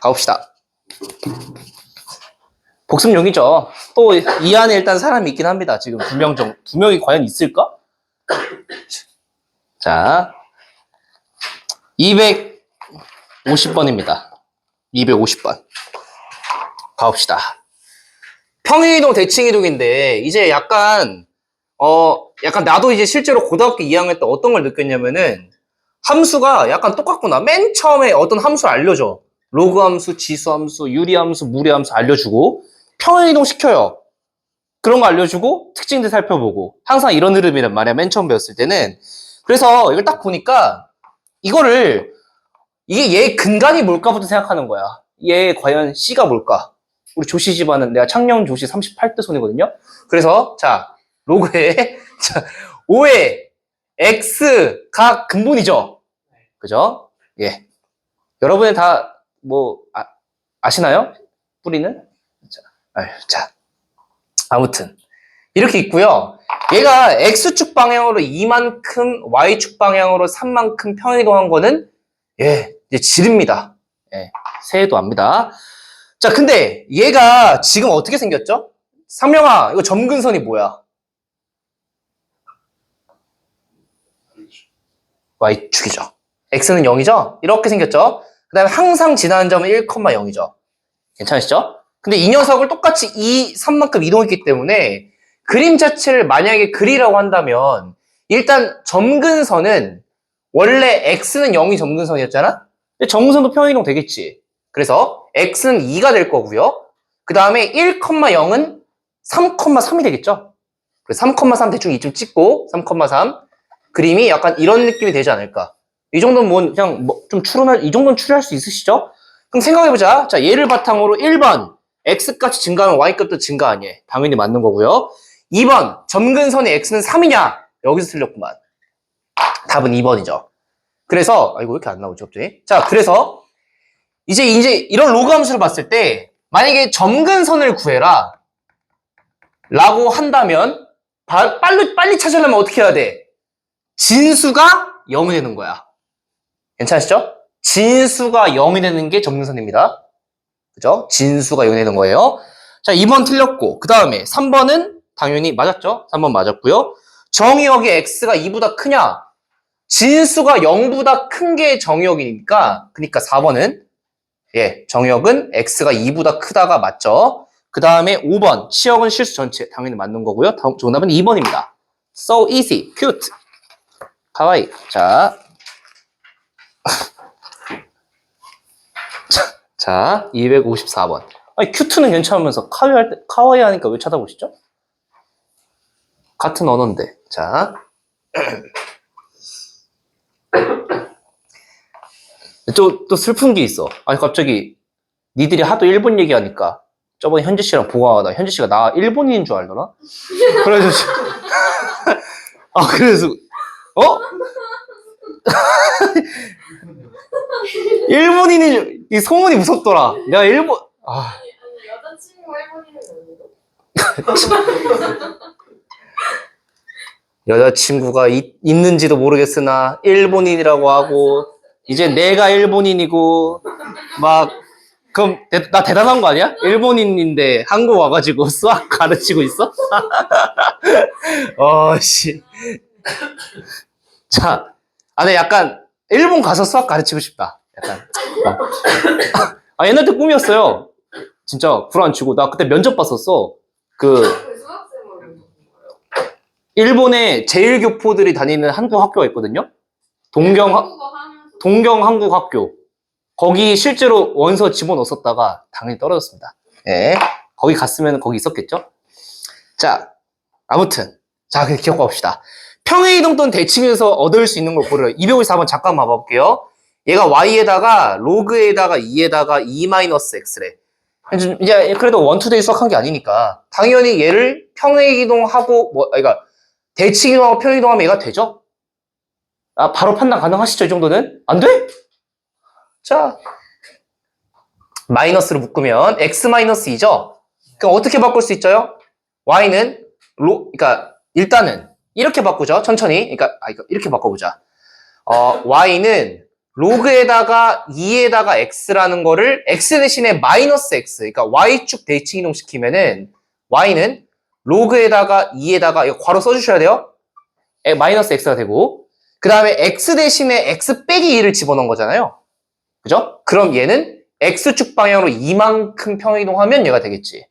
가봅시다. 복습용이죠. 또 이 안에 일단 사람이 있긴 합니다. 지금 두 명 정, 두 명이 과연 있을까? 자, 250번입니다. 250번. 가봅시다. 평행이동, 대칭이동인데, 이제 약간, 어, 약간 나도 이제 실제로 고등학교 2학년 때 어떤 걸 느꼈냐면은, 함수가 약간 똑같구나. 맨 처음에 어떤 함수 알려줘. 로그 함수, 지수 함수, 유리 함수, 무리 함수 알려주고, 평행 이동 시켜요. 그런 거 알려주고, 특징들 살펴보고. 항상 이런 흐름이란 말이야. 맨 처음 배웠을 때는. 그래서 이걸 딱 보니까, 이거를, 이게 얘 근간이 뭘까부터 생각하는 거야. 얘 과연 C가 뭘까? 우리 조씨 집안은 내가 창녕 조씨 38대 손이거든요. 그래서 자 로그에 자 5의 x가 근본이죠. 그죠? 예. 여러분이 다 뭐 아, 시나요 뿌리는? 자, 아유, 자 아무튼 이렇게 있고요. 얘가 x축 방향으로 2만큼, y축 방향으로 3만큼 평이동한 거는 예, 이제 질입니다. 예, 새해도 압니다. 자, 근데 얘가 지금 어떻게 생겼죠? 상명아, 이거 점근선이 뭐야? y축이죠. x는 0이죠? 이렇게 생겼죠? 그 다음에 항상 지나는 점은 1,0이죠. 괜찮으시죠? 근데 이 녀석을 똑같이 2, 3만큼 이동했기 때문에 그림 자체를 만약에 그리라고 한다면 일단 점근선은 원래 x는 0이 점근선이었잖아? 근데 점근선도 평행이동 되겠지. 그래서 x는 2가 될 거고요. 그 다음에 1,0은 3,3이 되겠죠. 그래서 3,3 대충 이쯤 찍고 3,3 그림이 약간 이런 느낌이 되지 않을까. 이 정도는 뭐 그냥 뭐 좀 추론할 이 정도는 추리할 수 있으시죠? 그럼 생각해 보자. 자 얘를 바탕으로 1번 x값이 증가하면 y값도 증가 아니에요. 당연히 맞는 거고요. 2번 점근선의 x는 3이냐? 여기서 틀렸구만. 답은 2번이죠. 그래서 아이고 왜 이렇게 안 나오지 갑자기? 자 그래서 이제 이제 이런 로그 함수를 봤을 때 만약에 점근선을 구해라 라고 한다면 바- 빨리 빨리 찾으려면 어떻게 해야 돼? 진수가 0이 되는 거야. 괜찮으시죠? 진수가 0이 되는 게 점근선입니다. 그죠? 진수가 0이 되는 거예요. 자, 2번 틀렸고 그 다음에 3번은 당연히 맞았죠? 3번 맞았고요. 정의역이 x가 2보다 크냐? 진수가 0보다 큰 게 정의역이니까 그러니까 4번은 예, 정역은 x가 2보다 크다가 맞죠. 그 다음에 5번, 치역은 실수 전체. 당연히 맞는 거고요. 정답은 2번입니다. So easy, cute. 가와이. 자. 자, 자, 254번. 아니, 큐트는 괜찮으면서 카와이 할 때, 카와이 하니까 왜 쳐다보시죠? 같은 언어인데. 자. 또, 또 슬픈 게 있어. 아니, 갑자기, 니들이 하도 일본 얘기하니까, 저번에 현지 씨랑 보고하다, 현지 씨가 나 일본인인 줄 알더라? 그래서, 지- 아, 그래서, 어? 일본인인 줄, 이 소문이 무섭더라. 내가 일본, 아, 여자친구 아니고 여자친구가 있, 있는지도 모르겠으나, 일본인이라고 하고, 이제 내가 일본인이고, 막, 그럼 대- 나 대단한 거 아니야? 일본인인데 한국 와가지고 수학 가르치고 있어? 어, 씨. 자, 아, 네, 약간, 일본 가서 수학 가르치고 싶다. 약간. 막. 아, 옛날 때 꿈이었어요. 진짜, 불안 치고. 나 그때 면접 봤었어. 그, 그 수학생활을 일본에 제일 교포들이 다니는 한국 학교가 있거든요. 동경, 동경 한국 학교. 거기 실제로 원서 집어넣었다가 당연히 떨어졌습니다. 예. 거기 갔으면 거기 있었겠죠? 자, 아무튼. 자, 그냥 기억해 봅시다. 평행이동 또는 대칭에서 얻을 수 있는 걸 고르라. 254번 잠깐 봐볼게요. 얘가 y에다가 로그에다가 2에다가 2-x래. 이제 그래도 원투데이 수학한 게 아니니까 당연히 얘를 평행이동하고 뭐 그러니까 대칭이동하고 평행이동하면 얘가 되죠? 아, 바로 판단 가능하시죠? 이 정도는? 안 돼? 자, 마이너스로 묶으면 x 마이너스 2죠? 그럼 어떻게 바꿀 수 있죠? y는 로, 그러니까 일단은 이렇게 바꾸죠. 천천히. 그러니까 아, 이렇게 바꿔보자. 어, y는 로그에다가 2에다가 x라는 거를 x 대신에 마이너스 x, 그러니까 y축 대칭 이동시키면은 y는 로그에다가 2에다가 이거 괄호 써주셔야 돼요. 에, 마이너스 x가 되고 그 다음에 x 대신에 x 빼기 2를 집어넣은 거잖아요. 그죠? 그럼 얘는 x축 방향으로 이만큼 평이동하면 얘가 되겠지.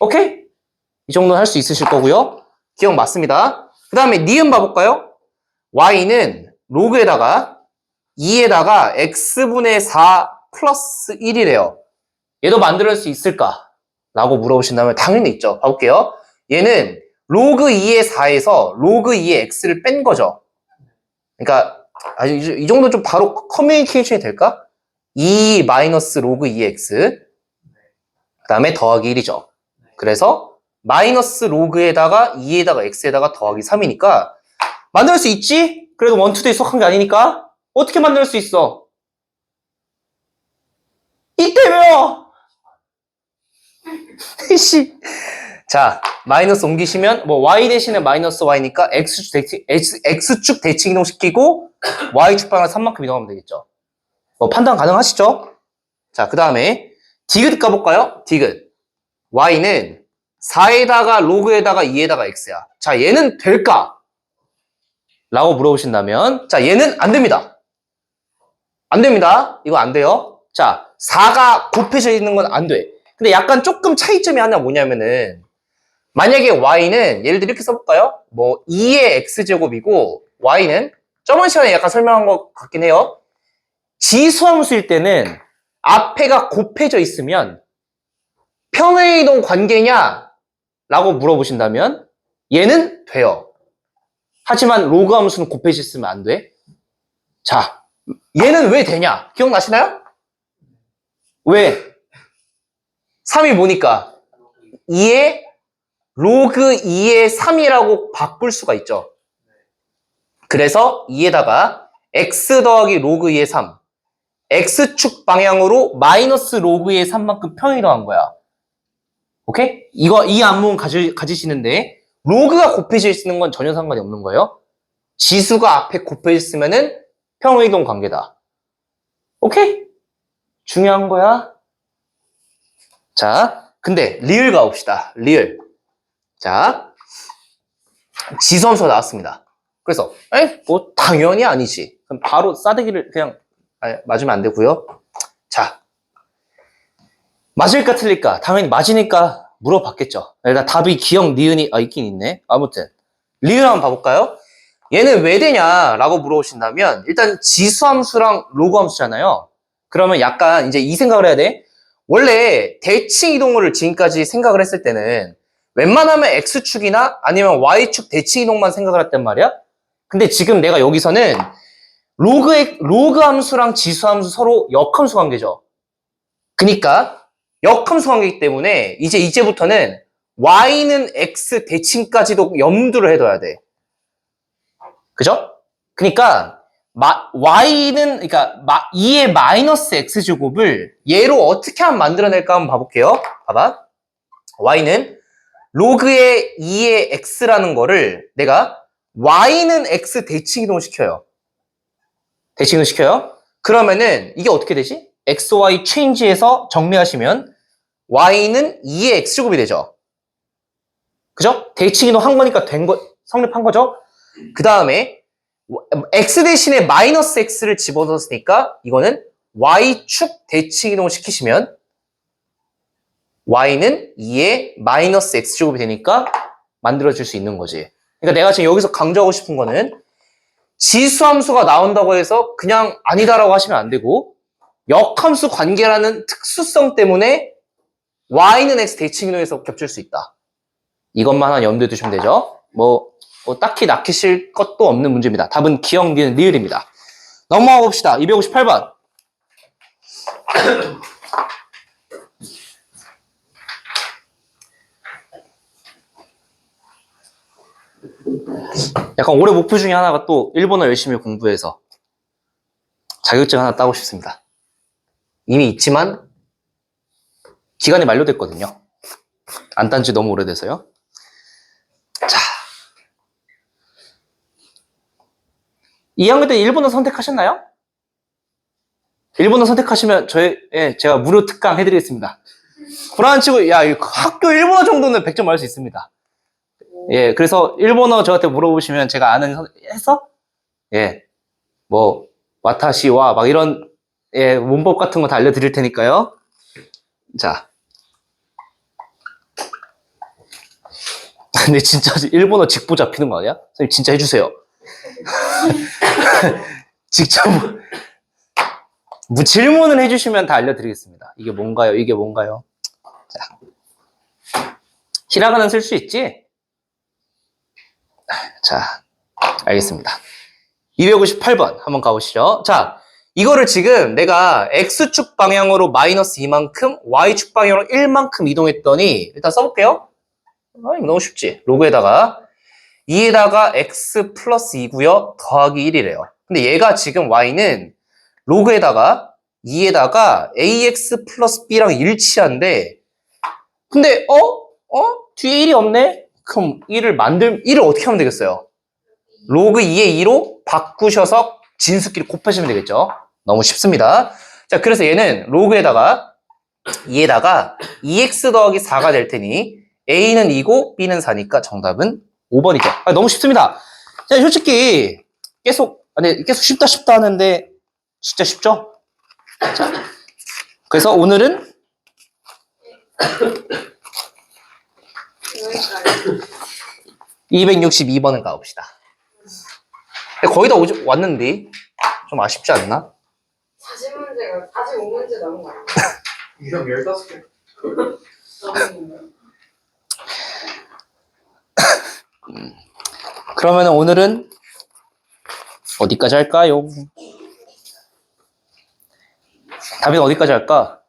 오케이? 이 정도는 할 수 있으실 거고요. 기억 맞습니다. 그 다음에 니은 봐볼까요? y는 로그에다가 2에다가 x분의 4 플러스 1이래요. 얘도 만들 수 있을까? 라고 물어보신다면 당연히 있죠. 봐볼게요. 얘는 로그 2의 4에서 로그 2의 x를 뺀 거죠. 그러니까 아, 이, 이 정도 좀 바로 커뮤니케이션이 될까? 2 마이너스 로그 2의 x 그 다음에 더하기 1이죠. 그래서 마이너스 로그에다가 2에다가 x에다가 더하기 3이니까 만들 수 있지? 그래도 원투데이 속한 게 아니니까 어떻게 만들 수 있어? 이때며! 씨. 자, 마이너스 옮기시면 뭐 y 대신에 마이너스 y니까 x축 대칭, x, x축 대칭 이동시키고 y축 방향 3만큼 이동하면 되겠죠. 뭐 판단 가능하시죠? 자, 그 다음에 디귿 까볼까요? 디귿. y는 4에다가 로그에다가 2에다가 x야. 자, 얘는 될까? 라고 물어보신다면 자, 얘는 안 됩니다. 안 됩니다. 이거 안 돼요. 자, 4가 곱해져 있는 건 안 돼. 근데 약간 조금 차이점이 하나 뭐냐면은 만약에 y는 예를 들어 이렇게 써볼까요? 뭐 2의 x제곱이고 y는 저번 시간에 약간 설명한 것 같긴 해요. 지수함수일 때는 앞에가 곱해져 있으면 평행이동 관계냐? 라고 물어보신다면 얘는 돼요. 하지만 로그 함수는 곱해져 있으면 안 돼. 자, 얘는 왜 되냐? 기억나시나요? 왜? 3이 뭐니까? 2의 로그 2의 3이라고 바꿀 수가 있죠. 그래서 2에다가 x 더하기 로그 2의 3 x축 방향으로 마이너스 로그 2의 3만큼 평이동한 거야. 오케이? 이거 이 안문 가지, 가지시는데 로그가 곱해져 있는 건 전혀 상관이 없는 거예요. 지수가 앞에 곱해져 있으면은 평이동 관계다. 오케이? 중요한 거야. 자, 근데 리을 가봅시다. 리을. 자, 지수함수가 나왔습니다. 그래서 에? 뭐 당연히 아니지. 그럼 바로 싸대기를 그냥 아, 맞으면 안 되고요. 자, 맞을까 틀릴까? 당연히 맞으니까 물어봤겠죠. 일단 답이 기억 니은이 아 있긴 있네. 아무튼 리을 한번 봐볼까요? 얘는 왜 되냐라고 물어보신다면 일단 지수함수랑 로그함수잖아요. 그러면 약간 이제 이 생각을 해야 돼. 원래 대칭 이동을 지금까지 생각을 했을 때는 웬만하면 x축이나 아니면 y축 대칭 이동만 생각을 했단 말이야. 근데 지금 내가 여기서는 로그의 로그 함수랑 지수 함수 서로 역함수 관계죠. 그니까 역함수 관계이기 때문에 이제 이제부터는 y는 x 대칭까지도 염두를 해둬야 돼. 그죠? 그니까 마, y는 그러니까 마, 2의 마이너스 x 제곱을 얘로 어떻게 하면 만들어낼까 한번 봐볼게요. 봐봐. y는 로그의 2의 x라는 거를 내가 y는 x 대칭 이동 시켜요. 대칭 이동 시켜요. 그러면은 이게 어떻게 되지? xy 체인지에서 정리하시면 y는 2의 x제곱이 되죠. 그죠? 대칭 이동 한 거니까 된 거, 성립한 거죠? 그 다음에 x 대신에 마이너스 x를 집어넣었으니까 이거는 y축 대칭 이동을 시키시면 y는 2의 마이너스 x제곱이 되니까 만들어질 수 있는 거지. 그러니까 내가 지금 여기서 강조하고 싶은 거는 지수함수가 나온다고 해서 그냥 아니다라고 하시면 안 되고 역함수 관계라는 특수성 때문에 y는 x 대칭 이동에서 겹칠 수 있다. 이것만 하나 염두에 두시면 되죠. 뭐, 뭐 딱히 낚이실 것도 없는 문제입니다. 답은 기억, 니은, 리을입니다. 넘어가 봅시다. 258번. 약간 올해 목표 중에 하나가 또 일본어 열심히 공부해서 자격증 하나 따고 싶습니다. 이미 있지만 기간이 만료됐거든요. 안 딴 지 너무 오래돼서요. 자. 2학년 때 일본어 선택하셨나요? 일본어 선택하시면 저희 예, 제가 무료 특강 해드리겠습니다. 불안 치고 야 이거 학교 일본어 정도는 100점 맞을 수 있습니다. 예, 그래서 일본어 저한테 물어보시면 제가 아는 선- 해서 예, 뭐 와타시와 막 이런 예, 문법 같은 거 다 알려드릴 테니까요. 자, 근데 진짜 일본어 직보 잡히는 거 아니야? 선생님 진짜 해주세요. 직접 뭐, 뭐 질문을 해주시면 다 알려드리겠습니다. 이게 뭔가요? 이게 뭔가요? 자, 히라가는 쓸수 있지? 자, 알겠습니다. 258번 한번 가보시죠. 자, 이거를 지금 내가 X축 방향으로 마이너스 2만큼, Y축 방향으로 1만큼 이동했더니 일단 써볼게요. 아, 이거 너무 쉽지. 로그에다가 2에다가 x 플러스 2고요. 더하기 1이래요. 근데 얘가 지금 y는 로그에다가 2에다가 ax 플러스 b랑 일치한데 근데 어? 어? 뒤에 1이 없네? 그럼 1을 만들 1을 어떻게 하면 되겠어요? 로그 2의 2로 바꾸셔서 진수끼리 곱하시면 되겠죠. 너무 쉽습니다. 자, 그래서 얘는 로그에다가 2에다가 2x 더하기 4가 될 테니 A는 2고 B는 4니까 정답은 5번이죠. 아, 너무 쉽습니다. 자, 솔직히 계속 아니 계속 쉽다 쉽다 하는데 진짜 쉽죠? 자, 그래서 오늘은 여기까지. 262번을 가봅시다. 거의 다 오지, 왔는데 좀 아쉽지 않나? 40문제가 45문제 남은 거 아니야? 유형 15개. 남은 그러면 오늘은 어디까지 할까요? 답은 어디까지 할까?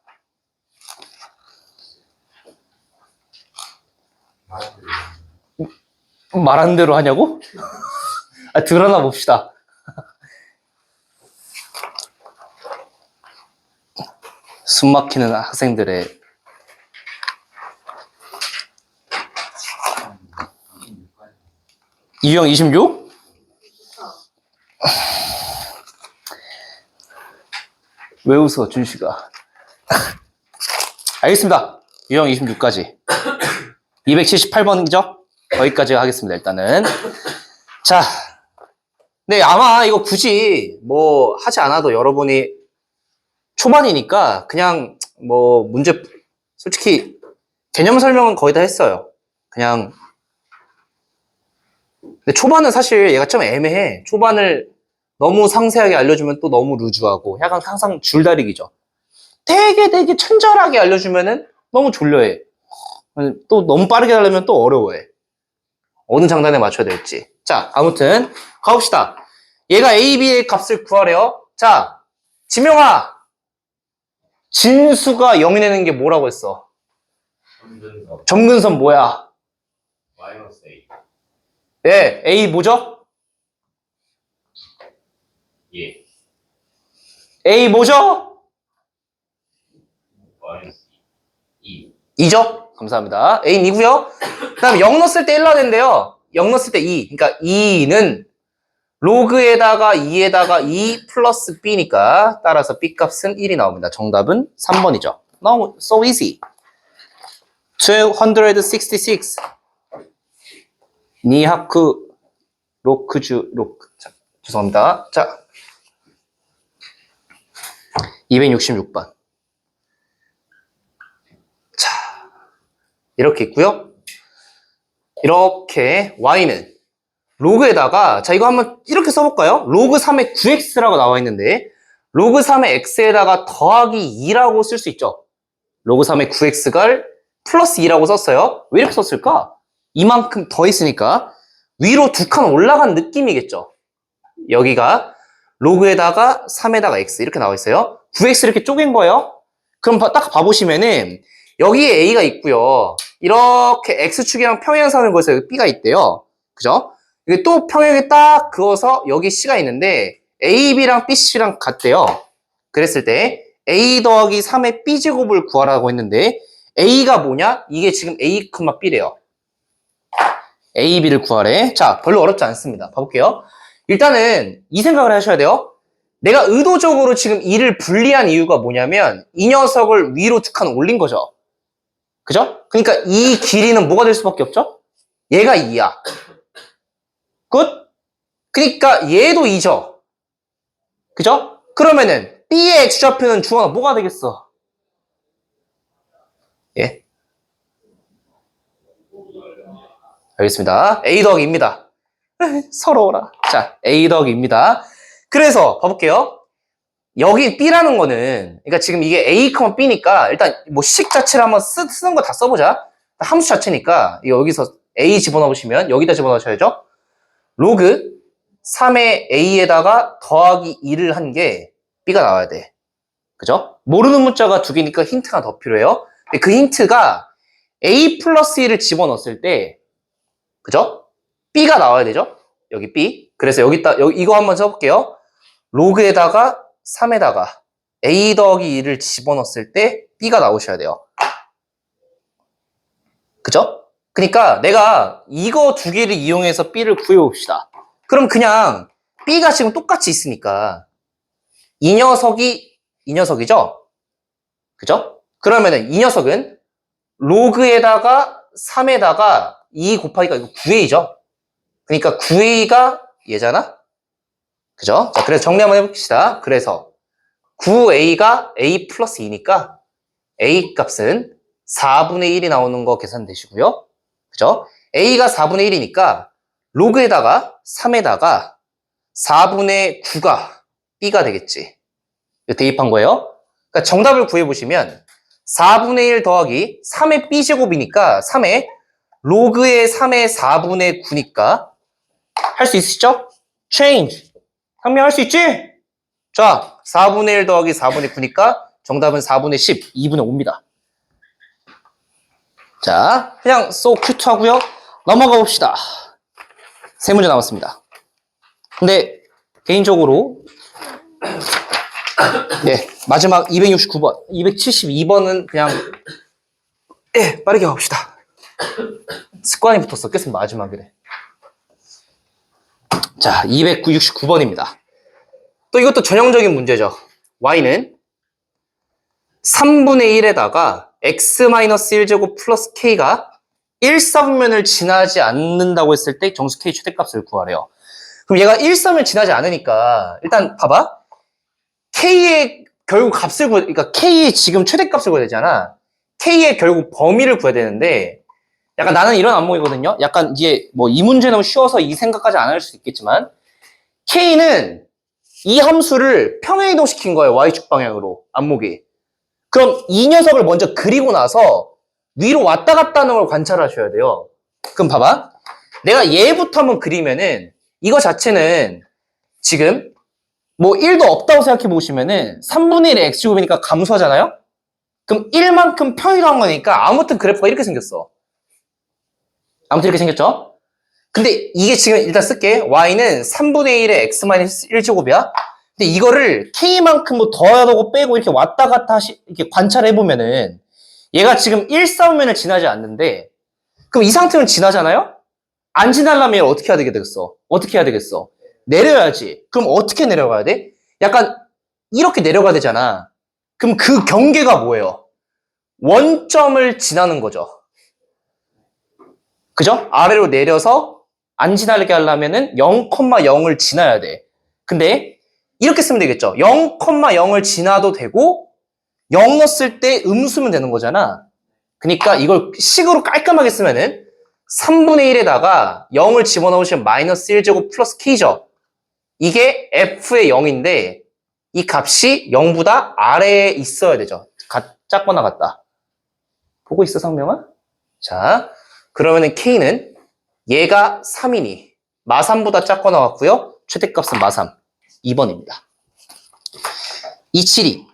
말하는 대로 하냐고? 아, 드러나 봅시다. 숨 막히는 학생들의 유형 26? 왜 웃어, 준씨가? 알겠습니다. 유형 26까지. 278번이죠? 거기까지 하겠습니다, 일단은. 자. 네, 아마 이거 굳이 뭐 하지 않아도 여러분이 초반이니까 그냥 뭐 문제, 솔직히 개념 설명은 거의 다 했어요. 그냥 근데 초반은 사실 얘가 좀 애매해. 초반을 너무 상세하게 알려주면 또 너무 루즈하고 약간 항상 줄다리기죠. 되게 되게 친절하게 알려주면은 너무 졸려해. 또 너무 빠르게 하려면 또 어려워해. 어느 장단에 맞춰야 될지. 자, 아무튼 가봅시다. 얘가 A, B의 값을 구하래요. 자, 지명아. 진수가 0이 되는 게 뭐라고 했어? 점근석 점근선 뭐야? 마이너스 A. 네, A 뭐죠? 예. A 뭐죠? 마이너스 2. 2죠? 감사합니다. A는 2고요. 그 다음에 0 넣었을 때1 넣어야 된대요. 0 넣었을 때 2. 그러니까 2는 로그에다가 2에다가 2 플러스 B니까 따라서 B 값은 1이 나옵니다. 정답은 3번이죠. 너무 so easy. 266 니하쿠 로크주 로크 자, 죄송합니다. 자 266번 이렇게 있고요. 이렇게 y는 로그에다가 자 이거 한번 이렇게 써볼까요? 로그 3의 9x라고 나와 있는데 로그 3의 x에다가 더하기 2라고 쓸 수 있죠. 로그 3의 9x가 플러스 2라고 썼어요. 왜 이렇게 썼을까? 이만큼 더 있으니까 위로 두 칸 올라간 느낌이겠죠. 여기가 로그에다가 3에다가 x 이렇게 나와 있어요. 9x 이렇게 쪼갠 거예요. 그럼 봐- 딱 봐보시면은 여기에 a가 있고요. 이렇게 x축이랑 평행선을 그어서 b가 있대요. 그죠? 이게 또 평행에 딱 그어서 여기 c가 있는데 a, b랑 b, c랑 같대요. 그랬을 때 a 더하기 3의 b제곱을 구하라고 했는데 a가 뭐냐? 이게 지금 a, b래요. a, b를 구하래. 자, 별로 어렵지 않습니다. 봐볼게요. 일단은 이 생각을 하셔야 돼요. 내가 의도적으로 지금 2를 분리한 이유가 뭐냐면 이 녀석을 위로 두칸 올린 거죠. 그죠? 그러니까 이 길이는 뭐가 될 수밖에 없죠? 얘가 2야. 끝? 그러니까 얘도 2죠. 그죠? 그러면은 B의 X좌표는 주어가 뭐가 되겠어? 예. 알겠습니다. A 덕입니다. 서러워라. 자, A 덕입니다. 그래서 봐볼게요. 여기 B라는 거는 그러니까 지금 이게 A, B니까 일단 뭐 식 자체를 한번 쓰, 쓰는 거 다 써보자. 함수 자체니까 여기서 A 집어넣으시면 여기다 집어넣으셔야죠. 로그 3의 A에다가 더하기 2를 한 게 B가 나와야 돼. 그죠? 모르는 문자가 두 개니까 힌트가 더 필요해요. 근데 그 힌트가 A 플러스 1을 집어넣었을 때 그죠? B가 나와야 되죠? 여기 B. 그래서 여기다, 여기 이거 한번 써볼게요. 로그에다가 3에다가 A 더하기 2를 집어넣었을 때 B가 나오셔야 돼요. 그죠? 그러니까 내가 이거 두 개를 이용해서 B를 구해봅시다. 그럼 그냥 B가 지금 똑같이 있으니까 이 녀석이 이 녀석이죠? 그죠? 그러면은 이 녀석은 로그에다가 3에다가 2 곱하기가 이거 9A죠? 그러니까 9A가 얘잖아? 그죠? 자, 그래서 정리 한번 해봅시다. 그래서 9A가 A 플러스 2니까 A 값은 4분의 1이 나오는 거 계산되시고요. 그죠? A가 4분의 1이니까 로그에다가 3에다가 4분의 9가 B가 되겠지. 대입한 거예요. 그러니까 정답을 구해보시면 4분의 1 더하기 3의 B제곱이니까 3의 로그의 3의 4분의 9니까 할 수 있으시죠? change. 상명할 수 있지? 자, 4분의 1 더하기 4분의 9니까 정답은 4분의 10, 2분의 5입니다. 자, 그냥 so cute 하고요. 넘어가 봅시다. 세 문제 남았습니다. 근데 개인적으로 예, 마지막 269번, 272번은 그냥 예, 빠르게 갑시다. 습관이 붙었어. 계속 마지막이래. 자, 269번입니다. 또 이것도 전형적인 문제죠. y는 3분의 1에다가 x-1제곱 플러스 k가 1사분면을 지나지 않는다고 했을 때 정수 k 최대값을 구하래요. 그럼 얘가 1사분면 지나지 않으니까 일단 봐봐. k의 결국 값을 구해, 그러니까 k의 지금 최대값을 구해야 되잖아. k의 결국 범위를 구해야 되는데 약간 나는 이런 안목이거든요. 약간 이게 뭐 이 문제 너무 쉬워서 이 생각까지 안 할 수 있겠지만 k는 이 함수를 평행이동시킨 거예요. y축 방향으로 안목이. 그럼 이 녀석을 먼저 그리고 나서 위로 왔다 갔다 하는 걸 관찰하셔야 돼요. 그럼 봐봐. 내가 얘부터 한번 그리면은 이거 자체는 지금 뭐 1도 없다고 생각해 보시면은 3분의 1의 x제곱이니까 감소하잖아요? 그럼 1만큼 평이동한 거니까 아무튼 그래프가 이렇게 생겼어. 아무튼 이렇게 생겼죠? 근데 이게 지금 일단 쓸게. y는 3분의 1의 x-1제곱이야. 근데 이거를 k만큼 뭐 더하고 빼고 이렇게 왔다 갔다 하시, 이렇게 관찰해 보면은 얘가 지금 1사분면을 지나지 않는데 그럼 이 상태는 지나잖아요? 안 지나려면 어떻게 해야 되겠어? 어떻게 해야 되겠어? 내려야지. 그럼 어떻게 내려가야 돼? 약간 이렇게 내려가야 되잖아. 그럼 그 경계가 뭐예요? 원점을 지나는 거죠. 그죠? 아래로 내려서 안 지나게 하려면은 0,0을 지나야 돼. 근데 이렇게 쓰면 되겠죠. 0,0을 지나도 되고 0 넣었을 때 음수면 되는 거잖아. 그러니까 이걸 식으로 깔끔하게 쓰면은 3분의 1에다가 0을 집어넣으시면 마이너스 1제곱 플러스 k죠. 이게 f의 0인데 이 값이 0보다 아래에 있어야 되죠. 가- 작거나 같다. 보고 있어 성명아? 자, 그러면은 k는 얘가 3이니 마3보다 작거나 같고요. 최대값은 마3. 2번입니다. 272.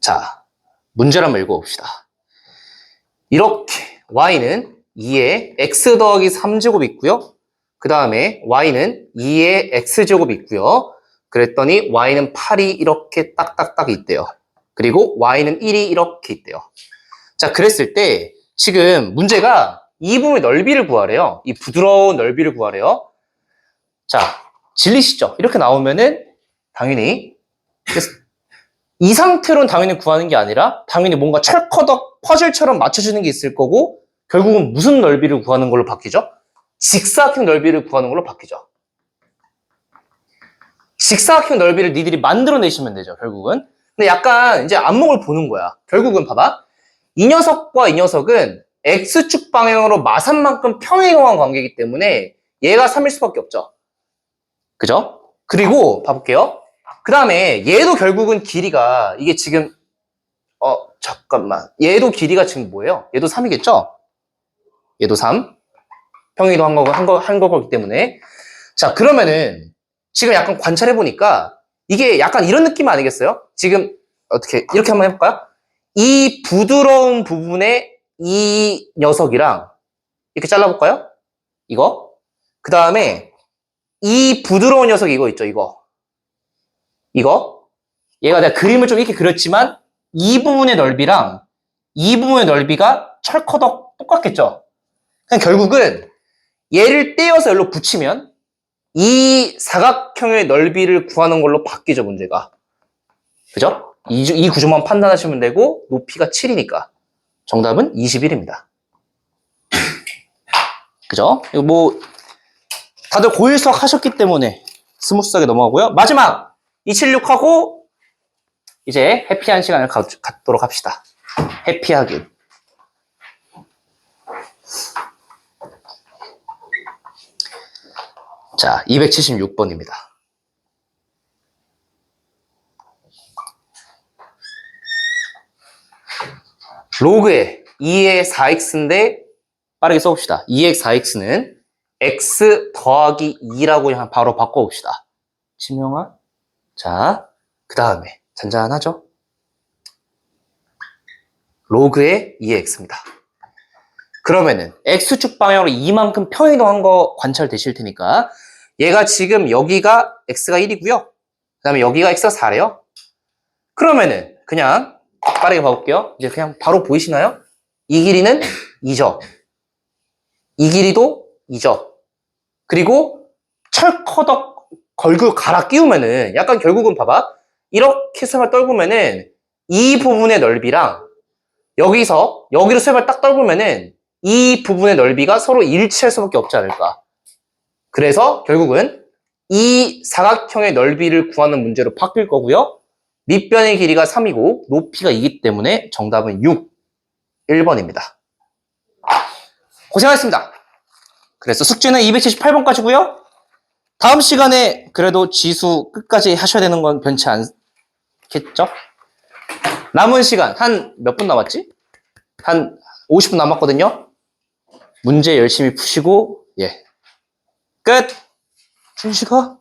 자, 문제를 한번 읽어봅시다. 이렇게 y는 2에 x 더하기 3제곱 있고요. 그 다음에 y는 2에 x제곱 있고요. 그랬더니 y는 8이 이렇게 딱딱딱 있대요. 그리고 y는 1이 이렇게 있대요. 자, 그랬을 때 지금 문제가 이 부분의 넓이를 구하래요. 이 부드러운 넓이를 구하래요. 자, 질리시죠? 이렇게 나오면은 당연히 이 상태로는 당연히 구하는 게 아니라 당연히 뭔가 철커덕 퍼즐처럼 맞춰주는 게 있을 거고 결국은 무슨 넓이를 구하는 걸로 바뀌죠? 직사각형 넓이를 구하는 걸로 바뀌죠. 직사각형 넓이를 니들이 만들어내시면 되죠, 결국은. 근데 약간 이제 안목을 보는 거야. 결국은 봐봐. 이 녀석과 이 녀석은 X축 방향으로 마산만큼 평행한 관계이기 때문에 얘가 3일 수밖에 없죠. 그죠? 그리고 봐볼게요. 그 다음에 얘도 결국은 길이가 이게 지금 어 잠깐만 얘도 길이가 지금 뭐예요? 얘도 3이겠죠? 얘도 3 평행이도 한 거, 한 거, 한 거기 때문에 자 그러면은 지금 약간 관찰해 보니까 이게 약간 이런 느낌 아니겠어요? 지금 어떻게 이렇게 한번 해볼까요? 이 부드러운 부분에 이 녀석이랑 이렇게 잘라볼까요? 이거? 그 다음에 이 부드러운 녀석 이거 있죠 이거. 이거? 얘가 내가 그림을 좀 이렇게 그렸지만 이 부분의 넓이랑 이 부분의 넓이가 철커덕 똑같겠죠? 그냥 결국은 얘를 떼어서 여기로 붙이면 이 사각형의 넓이를 구하는 걸로 바뀌죠 문제가. 그죠? 이, 주- 이 구조만 판단하시면 되고 높이가 7이니까 정답은 21입니다 그죠? 이거 뭐 다들 고1 수학 하셨기 때문에 스무스하게 넘어가고요. 마지막 276하고 이제 해피한 시간을 가, 갖도록 합시다. 해피하게. 자, 276번입니다. 로그에 2의 4x인데 빠르게 써봅시다. 2x 4x는 x 더하기 2라고 그냥 바로 바꿔봅시다. 치명아. 자, 그 다음에 잔잔하죠? 로그의 2x입니다. 그러면은 x축 방향으로 이만큼 평이동한 거 관찰되실 테니까 얘가 지금 여기가 x가 1이고요. 그 다음에 여기가 x가 4래요. 그러면은 그냥 빠르게 봐볼게요. 이제 그냥 바로 보이시나요? 이 길이는 2죠. 이 길이도 2죠. 그리고 철커덕 걸고 갈아 끼우면은 약간 결국은 봐봐. 이렇게 쇠발 떨구면은 이 부분의 넓이랑 여기서 여기로 쇠발 딱 떨구면은 이 부분의 넓이가 서로 일치할 수밖에 없지 않을까. 그래서 결국은 이 사각형의 넓이를 구하는 문제로 바뀔 거고요. 밑변의 길이가 3이고 높이가 2기 때문에 정답은 6, 1번입니다. 고생하셨습니다. 그래서 숙제는 278번까지고요. 다음 시간에 그래도 지수 끝까지 하셔야 되는 건 변치 않겠죠? 남은 시간 한 몇 분 남았지? 한 50분 남았거든요. 문제 열심히 푸시고 예. 끝. 준식아